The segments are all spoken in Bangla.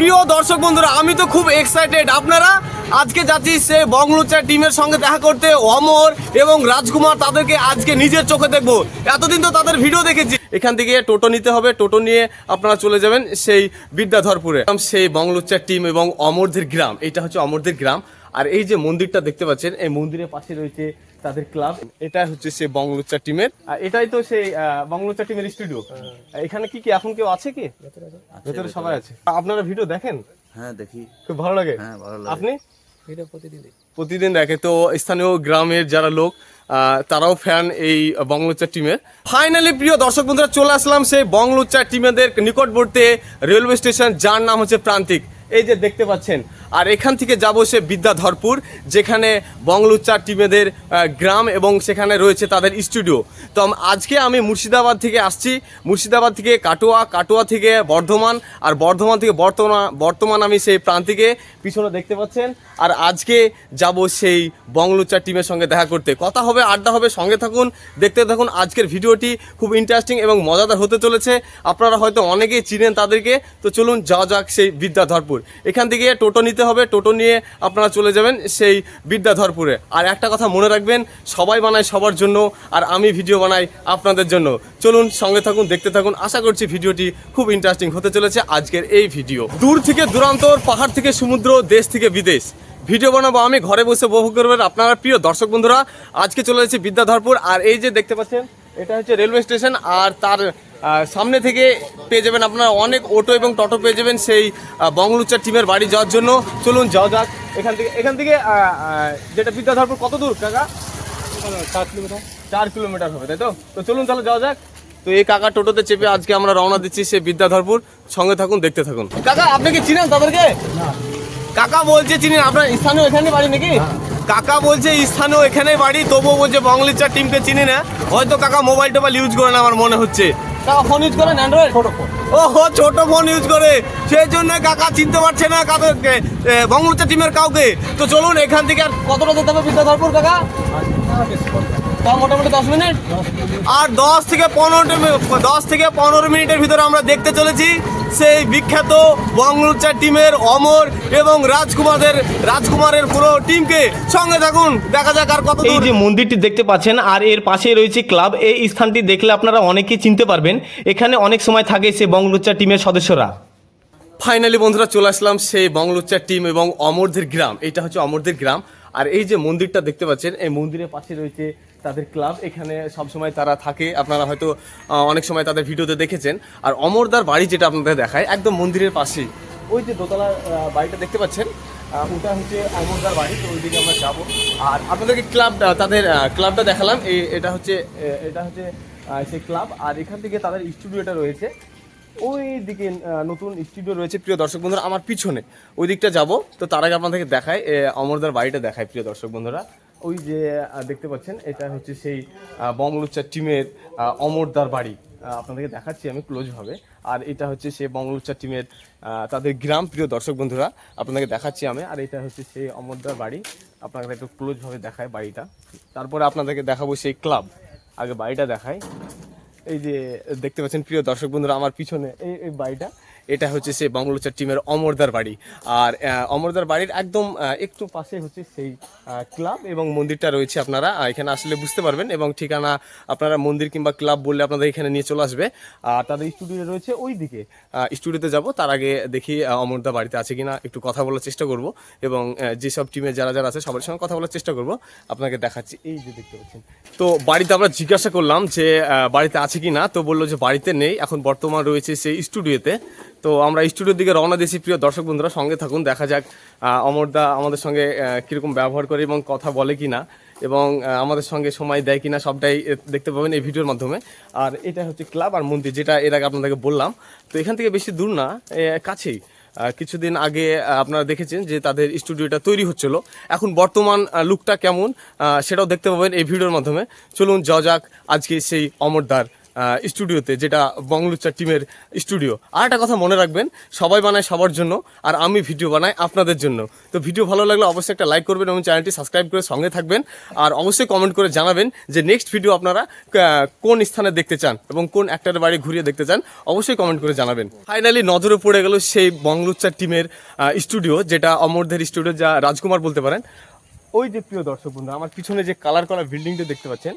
প্রিয় দর্শক বন্ধুরা, আমি তো খুব এক্সাইটেড আপনারা আজকে যাচ্ছি সে বংলুচার টিমের সঙ্গে দেখা করতে, অমর এবং রাজকুমার তাদেরকে আজকে নিজের চোখে দেখব। এতদিন তো তাদের ভিডিও দেখেছি। এখান থেকে টোটো নিতে হবে, টোটো নিয়ে আপনারা চলে যাবেন সেই বিদ্যাধরপুরে। সেই বংলুচার টিম এবং অমরদের গ্রাম। এটা হচ্ছে অমরদের গ্রাম। আর এই যে মন্দিরটা দেখতে পাচ্ছেন, এই মন্দিরের পাশে রয়েছে তাদের ক্লাব। এটা হচ্ছে সে বংলুচা টিমের। আর এটাই তো সেই বংলুচা টিমের স্টুডিও। এখানে কি কি এখন কেউ আছে কি? ভেতরে সবাই আছে। আপনারা ভিডিও দেখেন? হ্যাঁ দেখি। খুব ভালো লাগে। হ্যাঁ ভালো লাগে। আপনি? প্রতিদিন দেখে। তো স্থানীয় গ্রামের যারা লোক তারাও ফ্যান এই বংলোচার টিমের। ফাইনালি প্রিয় দর্শক বন্ধুরা চলে আসলাম সেই বংলোচার টিমেদের নিকটবর্তী রেলওয়ে স্টেশন। যার নাম হচ্ছে প্রান্তিক। এই যে দেখতে পাচ্ছেন, আর এখান থেকে যাব সে বিদ্যাধরপুর, যেখানে বংলুচার টিমেদের গ্রাম এবং সেখানে রয়েছে তাদের স্টুডিও তো আজকে আমি মুর্শিদাবাদ থেকে আসছি। মুর্শিদাবাদ থেকে কাটোয়া কাটোয়া থেকে বর্ধমান, আর বর্ধমান থেকে বর্তমান বর্তমান আমি সেই প্রান্তিকে পিছনে দেখতে পাচ্ছেন। আর আজকে যাব সেই বংলুচার টিমের সঙ্গে দেখা করতে। কথা হবে, আড্ডা হবে, সঙ্গে থাকুন, দেখতে থাকুন। আজকের ভিডিওটি খুব ইন্টারেস্টিং এবং মজাদার হতে চলেছে। আপনারা হয়তো অনেকেই চিনেন তাদেরকে। তো চলুন, যাওয়া যাক সেই বিদ্যাধরপুর। এখান থেকে টোটো নিতে হবে, টোটো নিয়ে আপনারা চলে যাবেন সেই বিদ্যাধরপুরে। আর একটা কথা মনে রাখবেন, সবাই বানায় সবার জন্য, আর আমি ভিডিও বানাই আপনাদের জন্য। চলুন সঙ্গে থাকুন, দেখতে থাকুন, আশা করছি ভিডিওটি খুব ইন্টারেস্টিং হতে চলেছে আজকের এই ভিডিও। দূর থেকে দূরান্তর, পাহাড় থেকে সমুদ্র, দেশ থেকে বিদেশ। ভিডিও বানাবো আমি, ঘরে বসে উপভোগ করবেন আপনারা প্রিয় দর্শক বন্ধুরা। আজকে চলে যাচ্ছে বিদ্যাধরপুর, আর এই যে দেখতে পাচ্ছেন, এটা হচ্ছে রেলওয়ে স্টেশন, আর তার সামনে থেকে পেয়ে যাবেন আপনারা অনেক অটো এবং টোটো পেয়ে যাবেন সেই বংলুচার টিমের বাড়ি যাওয়ার জন্য। চলুন যাওয়া যাক। এখান থেকে এখান থেকে যেটা বিদ্যাধরপুর কত দূর কাকা? চার কিলোমিটার। চার কিলোমিটার হবে তাই তো? তো চলুন তাহলে যাওয়া যাক। তো এই কাকা টোটোতে চেপে আজকে আমরা রওনা দিচ্ছি সে বিদ্যাধরপুর। সঙ্গে থাকুন দেখতে থাকুন। কাকা আপনি কি চিনেন তাদেরকে? কাকা বলছে চিনি আপনার স্থানীয় এখানে বাড়ি নাকি? কাকা বলছে স্থানও এখানে বাড়ি তবুও বলছে বংলিচার টিমকে চিনি না। হয়তো কাকা মোবাইল টোবাইল ইউজ করে না আমার মনে হচ্ছে। কাকা ফোন ইউজ করেন অ্যান্ড্রয়েড ছোট ফোন ও হো ছোট ফোন ইউজ করে। সেই জন্য কাকা চিনতে পারছে না কাদেরকে বংলুচার টিমের কাউকে। তো চলুন এখান থেকে আর কতটা যেতে হবে বিদ্যাধরপুর কাকা? তা মোটামুটি দশ মিনিট? আর দশ থেকে পনেরো দশ থেকে পনেরো মিনিটের ভিতরে আমরা দেখতে চলেছি সেই বিখ্যাত বংলুচার টিমের অমর এবং রাজকুমারদের রাজকুমারের পুরো টিমকে সঙ্গে থাকুন। দেখা যাক আর কত এই যে মন্দিরটি দেখতে পাচ্ছেন আর এর পাশে রয়েছে ক্লাব। এই স্থানটি দেখলে আপনারা অনেকেই চিনতে পারবেন। এখানে অনেক সময় থাকে সে বংলুচ্চা টিমের সদস্যরা। ফাইনালি বন্ধুরা চলে আসলাম সেই বংলুচার টিম এবং অমরদের গ্রাম। এটা হচ্ছে অমরদের গ্রাম। আর এই যে মন্দিরটা দেখতে পাচ্ছেন, এই মন্দিরের পাশে রয়েছে তাদের ক্লাব। এখানে সব সময় তারা থাকে। আপনারা হয়তো অনেক সময় তাদের ভিডিওতে দেখেছেন। আর অমরদার বাড়ি যেটা আপনাদের দেখায়, একদম মন্দিরের পাশেই। ওই যে দোতলা বাড়িটা দেখতে পাচ্ছেন? ওটা হচ্ছে অমরদার বাড়ি, তো ওইদিকে আমরা যাব। আর আপনাদেরকে ক্লাব তাদের ক্লাবটা দেখালাম। এই এটা হচ্ছে এটা হচ্ছে সেই ক্লাব। আর এখান থেকে তাদের স্টুডিওটা রয়েছে। ওই দিকে নতুন স্টুডিও রয়েছে প্রিয় দর্শক বন্ধুরা, আমার পিছনে। ওই দিকটা যাব, তো তার আগে আপনাদেরকে দেখায় অমরদার বাড়িটা দেখায় প্রিয় দর্শক বন্ধুরা। ওই যে দেখতে পাচ্ছেন, এটা হচ্ছে সেই বঙ্গলুচ্চার টিমের অমরদার বাড়ি। আপনাদেরকে দেখাচ্ছি আমি ক্লোজভাবে আর এটা হচ্ছে সেই বঙ্গলুচ্চার টিমের তাদের গ্রাম প্রিয় দর্শক বন্ধুরা, আপনাদেরকে দেখাচ্ছি আমি। আর এটা হচ্ছে সেই অমরদার বাড়ি আপনাদের একটু ক্লোজভাবে দেখায় বাড়িটা। তারপরে আপনাদেরকে দেখাবো সেই ক্লাব আগে বাড়িটা দেখায় এই যে দেখতে পাচ্ছেন প্রিয় দর্শক বন্ধুরা, আমার পিছনে এই এই বাড়িটা, এটা হচ্ছে সে বঙ্গলোচার টিমের অমরদার বাড়ি। আর অমরদার বাড়ির একদম একটু পাশে হচ্ছে সেই ক্লাব এবং মন্দিরটা রয়েছে আপনারা এখানে আসলে বুঝতে পারবেন এবং ঠিকানা আপনারা মন্দির কিংবা ক্লাব বললে আপনাদের এখানে নিয়ে চলে আসবে। আর তাদের স্টুডিও রয়েছে ওই দিকে স্টুডিওতে যাব, তার আগে দেখি অমরদা বাড়িতে আছে কিনা, একটু কথা বলার চেষ্টা করব এবং যেসব টিমে যারা যারা আছে সবার সঙ্গে কথা বলার চেষ্টা করব। আপনাকে দেখাচ্ছি, এই যে দেখতে পাচ্ছেন। তো বাড়িতে আমরা জিজ্ঞাসা করলাম যে বাড়িতে আছে কি না তো বলল যে বাড়িতে নেই, এখন বর্তমান রয়েছে সেই স্টুডিওতে। তো আমরা স্টুডিওর দিকে রওনা দিয়েছি। প্রিয় দর্শক বন্ধুরা, সঙ্গে থাকুন, দেখা যাক অমরদা আমাদের সঙ্গে কীরকম ব্যবহার করে এবং কথা বলে কিনা এবং আমাদের সঙ্গে সময় দেয় কিনা সবটাই দেখতে পাবেন এই ভিডিওর মাধ্যমে। আর এটা হচ্ছে ক্লাব আর মন্দির, যেটা এর আগে আপনাদেরকে বললাম। তো এখান থেকে বেশি দূর না কাছেই। কিছুদিন আগে আপনারা দেখেছেন যে তাদের স্টুডিওটা তৈরি হচ্ছিল। এখন বর্তমান লুকটা কেমন সেটাও দেখতে পাবেন এই ভিডিওর মাধ্যমে। চলুন, যাওয়া যাক আজকে সেই অমরদার স্টুডিওতে, যেটা বংলুচ্চা টিমের স্টুডিও। আর একটা কথা মনে রাখবেন, সবাই বানায় সবার জন্য, আর আমি ভিডিও বানাই আপনাদের জন্য। তো ভিডিও ভালো লাগলে অবশ্যই একটা লাইক করবেন এবং চ্যানেলটি সাবস্ক্রাইব করে সঙ্গে থাকবেন। আর অবশ্যই কমেন্ট করে জানাবেন যে নেক্সট ভিডিও আপনারা কোন স্থানে দেখতে চান এবং কোন একটার বাড়ি ঘুরিয়ে দেখতে চান, অবশ্যই কমেন্ট করে জানাবেন। ফাইনালি নজরে পড়ে গেল সেই বংলুচ্চা টিমের স্টুডিও যেটা অমরদের স্টুডিও যা রাজকুমার বলতে পারেন। ওই যে প্রিয় দর্শক বন্ধু আমার পিছনে যে কালার করা বিল্ডিংটা দেখতে পাচ্ছেন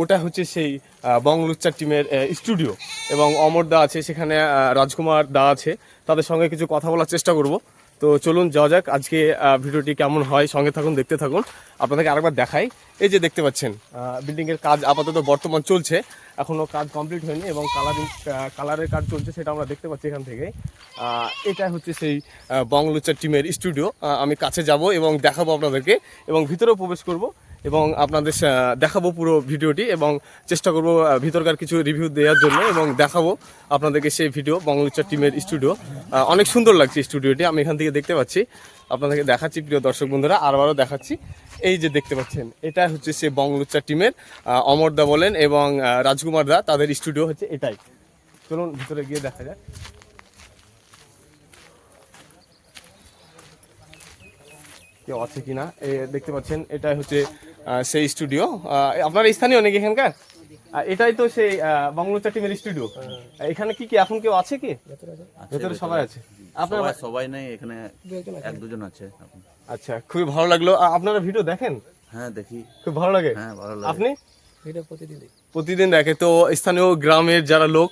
ওটা হচ্ছে সেই আহ, বংলুচ্চা টিমের স্টুডিও এবং অমর দা আছে সেখানে রাজকুমার দা আছে। তাদের সঙ্গে কিছু কথা বলার চেষ্টা করব। তো চলুন যাওয়া যাক আজকে ভিডিওটি কেমন হয়। সঙ্গে থাকুন দেখতে থাকুন। আপনাদেরকে আরেকবার দেখাই। এই যে দেখতে পাচ্ছেন বিল্ডিংয়ের কাজ আপাতত বর্তমান চলছে। এখনও কাজ কমপ্লিট হয়নি এবং কালারিং কালারের কাজ চলছে সেটা আমরা দেখতে পাচ্ছি এখান থেকে। এটা হচ্ছে সেই আহ, বংলুচ্চা টিমের স্টুডিও আমি কাছে যাব এবং দেখাবো আপনাদেরকে এবং ভিতরেও প্রবেশ করব। এবং আপনাদের দেখাবো পুরো ভিডিওটি এবং চেষ্টা করব ভিতরকার কিছু রিভিউ দেওয়ার জন্য এবং দেখাবো আপনাদেরকে সেই ভিডিও বংলুচ্চা টিমের স্টুডিও অনেক সুন্দর লাগছে স্টুডিওটি আমি এখান থেকে দেখতে পাচ্ছি। আপনাদেরকে দেখাচ্ছি, প্রিয় দর্শক বন্ধুরা, আরবারও দেখাচ্ছি। এই যে দেখতে পাচ্ছেন, এটা হচ্ছে সে বংলুচ্চা টিমের অমর দা বলেন এবং রাজকুমার দা, তাদের স্টুডিও হচ্ছে এটাই। চলুন ভিতরে গিয়ে দেখা যাক। কেউ আছে কিনা? এ, দেখতে পাচ্ছেন, এটাই হচ্ছে সেই স্টুডিও আপনার স্থানীয় নাকি এখানকার? এটাই তো সেই বাংলো টিমের স্টুডিও এখানে কি কি এখন কেউ আছে কি? ভেতরে সবাই আছে। আপনার সবাই নাই নেই এখানে এক দুজন আছে। আচ্ছা খুবই ভালো লাগল। আপনারা ভিডিও দেখেন? হ্যাঁ দেখি। খুব ভালো লাগে? হ্যাঁ ভালো লাগে। আপনি? প্রতিদিন দেখে। তো স্থানীয় গ্রামের যারা লোক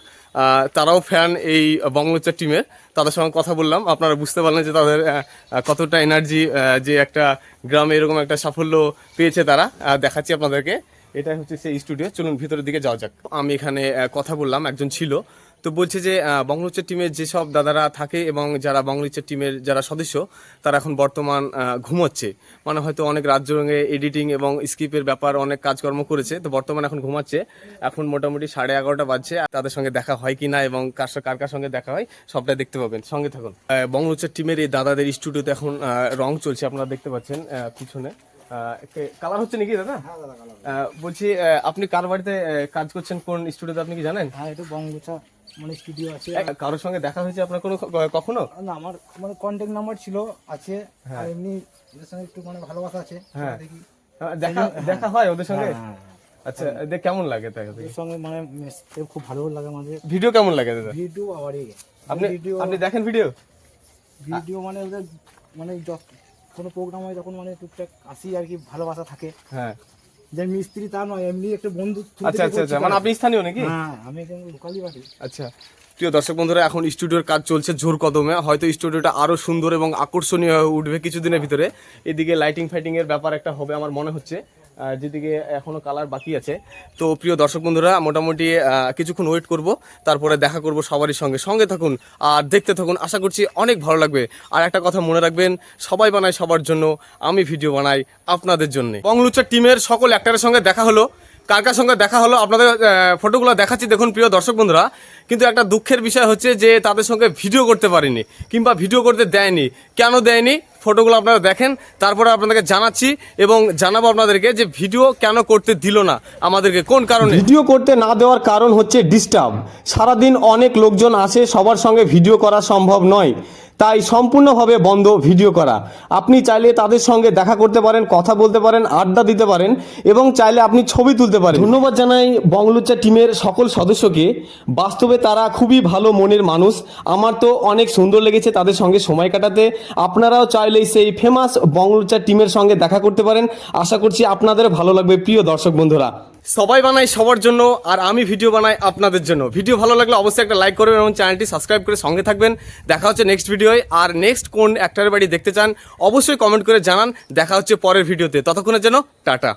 তারাও ফ্যান এই বঙ্গলোচার টিমের তাদের সঙ্গে কথা বললাম। আপনারা বুঝতে পারলেন যে তাদের কতটা এনার্জি যে একটা গ্রামে এরকম একটা সাফল্য পেয়েছে তারা। দেখাচ্ছি আপনাদেরকে। এটাই হচ্ছে সেই স্টুডিও চলুন ভিতরের দিকে যাওয়া যাক। আমি এখানে কথা বললাম। একজন ছিল। তো বলছে যে বংলোচা টিমের যেসব দাদারা থাকে এবং যারা বংলোচা টিমের যারা সদস্য তারা এখন বর্তমান ঘুমোচ্ছে। মানে হয়তো অনেক রাজ্য রঙে এডিটিং এবং স্কিপের ব্যাপার অনেক কাজকর্ম করেছে তো বর্তমানে এখন ঘুমাচ্ছে। এখন মোটামুটি সাড়ে এগারোটা বাজছে। তাদের সঙ্গে দেখা হয় কি না এবং কার কার কার সঙ্গে দেখা হয় সবটাই দেখতে পাবেন। সঙ্গে থাকুন। বংলোচা টিমের এই দাদাদের স্টুডিওতে এখন রং চলছে আপনারা দেখতে পাচ্ছেন পিছনে। কালার হচ্ছে নাকি দাদা? আহ, বলছি আপনি কার বাড়িতে কাজ করছেন কোন স্টুডিওতে আপনি কি জানেন? হ্যাঁ এটা বঙ্গোচা মানে স্টুডিও আছে। কারোর সঙ্গে দেখা হয়েছে আপনার কোনো কখনো? না আমার মানে কন্ট্যাক্ট নাম্বার ছিল আছে। আর এমনি এদের সঙ্গে একটু মানে ভালোবাসা আছে। হ্যাঁ। দেখি। দেখা দেখা হয় ওদের সঙ্গে? হ্যাঁ। আচ্ছা দেখ কেমন লাগে এর সঙ্গে মানে খুব ভালো লাগে আমাদের। ভিডিও কেমন লাগে দাদা? ভিডিও আবার আপনি আপনি দেখেন ভিডিও? ভিডিও মানে ওদের মানে যত কোনো প্রোগ্রাম হয় তখন মানে টুকটাক আসি আর কি ভালোবাসা থাকে। হ্যাঁ। যে মিস্ত্রি তা নয় এমনি একটা বন্ধু আচ্ছা আচ্ছা আচ্ছা। মানে আপনি স্থানীয় নাকি? হ্যাঁ আমি একদম লোকালি বাড়ি। আচ্ছা। প্রিয় দর্শক বন্ধুরা এখন স্টুডিওর কাজ চলছে জোর কদমে। হয়তো স্টুডিওটা আরও সুন্দর এবং আকর্ষণীয় হয়ে উঠবে কিছুদিনের ভিতরে। এদিকে লাইটিং ফাইটিং এর ব্যাপার একটা হবে আমার মনে হচ্ছে। যেদিকে এখনও কালার বাকি আছে। তো প্রিয় দর্শক বন্ধুরা, মোটামুটি কিছুক্ষণ ওয়েট করব, তারপরে দেখা করব সবারই সঙ্গে। সঙ্গে থাকুন আর দেখতে থাকুন। আশা করছি অনেক ভালো লাগবে। আর একটা কথা মনে রাখবেন, সবাই বানায় সবার জন্য, আমি ভিডিও বানাই আপনাদের জন্য। বংলুচা টিমের সকল অ্যাক্টারের সঙ্গে দেখা হলো। কার কার সঙ্গে দেখা হলো আপনাদের ফটোগুলো দেখাচ্ছি দেখুন প্রিয় দর্শক বন্ধুরা। কিন্তু একটা দুঃখের বিষয় হচ্ছে যে তাদের সঙ্গে ভিডিও করতে পারিনি, কিংবা ভিডিও করতে দেয়নি। কেন দেয়নি? ফটোগুলো আপনারা দেখেন, তারপরে আপনাদেরকে জানাচ্ছি এবং জানাব আপনাদেরকে যে ভিডিও কেন করতে দিল না, আমাদেরকে কোন কারণে? ভিডিও করতে না দেওয়ার কারণ হচ্ছে ডিস্টার্ব সারাদিন অনেক লোকজন আসে, সবার সঙ্গে ভিডিও করা সম্ভব নয়। তাই সম্পূর্ণভাবে বন্ধ ভিডিও করা। আপনি চাইলে তাদের সঙ্গে দেখা করতে পারেন, কথা বলতে পারেন, আড্ডা দিতে পারেন এবং চাইলে আপনি ছবি তুলতে পারেন। ধন্যবাদ জানাই বংলুচ্চা টিমের সকল সদস্যকে। বাস্তবে তারা খুবই ভালো মনের মানুষ। আমার তো অনেক সুন্দর লেগেছে তাদের সঙ্গে সময় কাটাতে। আপনারাও চাইলে সেই ফেমাস বংলুচ্চা টিমের সঙ্গে দেখা করতে পারেন। আশা করছি আপনাদের ভালো লাগবে। প্রিয় দর্শক বন্ধুরা সবাই বানাই সবার জন্য, আর আমি ভিডিও বানাই আপনাদের জন্য। ভিডিও ভালো লাগলে অবশ্যই একটা লাইক করবেন এবং চ্যানেলটি সাবস্ক্রাইব করে সঙ্গে থাকবেন। দেখা হচ্ছে নেক্সট ভিডিওয় আর নেক্সট কোন অ্যাক্টারের বাড়ি দেখতে চান, অবশ্যই কমেন্ট করে জানান। দেখা হচ্ছে পরের ভিডিওতে ততক্ষণের জন্য, টাটা।